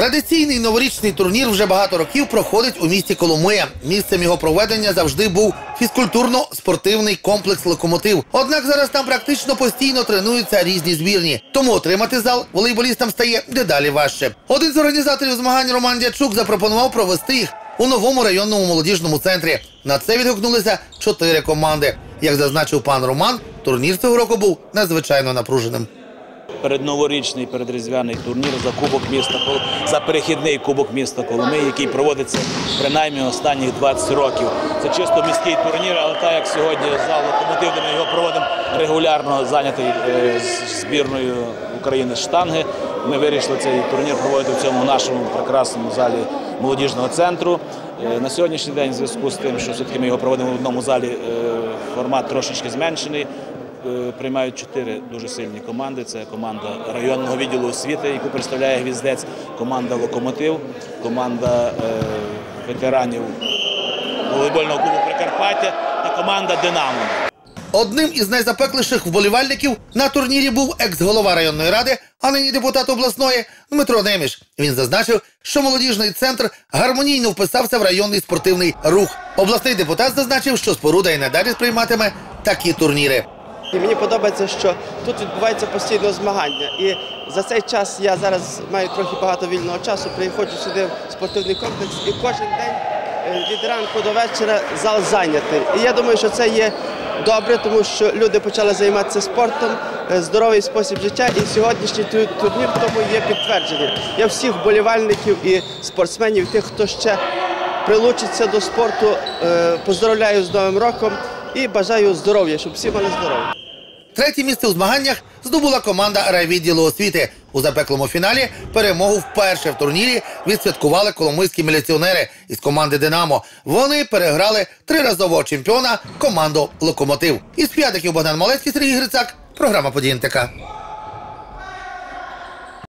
Традиційний новорічний турнір вже багато років проходить у місті Коломия. Місцем його проведення завжди був фізкультурно-спортивний комплекс Локомотив. Однак зараз там практично постійно тренуються різні збірні. Тому отримати зал волейболістам стає дедалі важче. Один з організаторів змагань Роман Дячук запропонував провести їх у новому районному молодіжному центрі. На це відгукнулися чотири команди. Як зазначив пан Роман, турнір цього року був надзвичайно напруженим. Передноворічний передріздвяний турнір за кубок міста за перехідний кубок міста Коломиї, який проводиться принаймні останніх 20 років. Це чисто міський турнір, але так як сьогодні зал локомотив, де ми його проводимо регулярно зайнятий е, з збірною України штанги. Ми вирішили цей турнір проводити в цьому нашому прекрасному залі молодіжного центру. Е, На сьогоднішній день, в зв'язку з тим, що все-таки ми його проводимо в одному залі, е, формат трошечки зменшений. Е, Приймають чотири дуже сильні команди. Це команда районного відділу освіти, яку представляє гвіздець, команда Локомотив, команда е, ветеранів волейбольного клубу Прикарпаття та команда Динамо. Одним із найзапекліших вболівальників на турнірі був екс-голова районної ради, а нині депутат обласної Дмитро Неміш. Він зазначив, що молодіжний центр гармонійно вписався в районний спортивний рух. Обласний депутат зазначив, що споруда і надалі сприйматиме такі турніри. І мені подобається, що тут відбувається постійно змагання. І за цей час я зараз маю трохи багато вільного часу. Приходжу сюди в спортивний комплекс, і кожен день е, від ранку до вечора зал зайнятий. І я думаю, що це є добре, тому що люди почали займатися спортом, е, здоровий спосіб життя. І сьогоднішній турнір тому є підтвердження. Я всіх вболівальників і спортсменів, тих, хто ще прилучиться до спорту, е, поздравляю з Новим роком і бажаю здоров'я, щоб всі мали здоров'я. Третє місце у змаганнях здобула команда райвідділу освіти. У запеклому фіналі перемогу вперше в турнірі відсвяткували коломийські міліціонери із команди Динамо. Вони переграли триразового чемпіона команду Локомотив. Із п'ятиків Богдан Малецький, Сергій Грицак. Програма «Події НТК».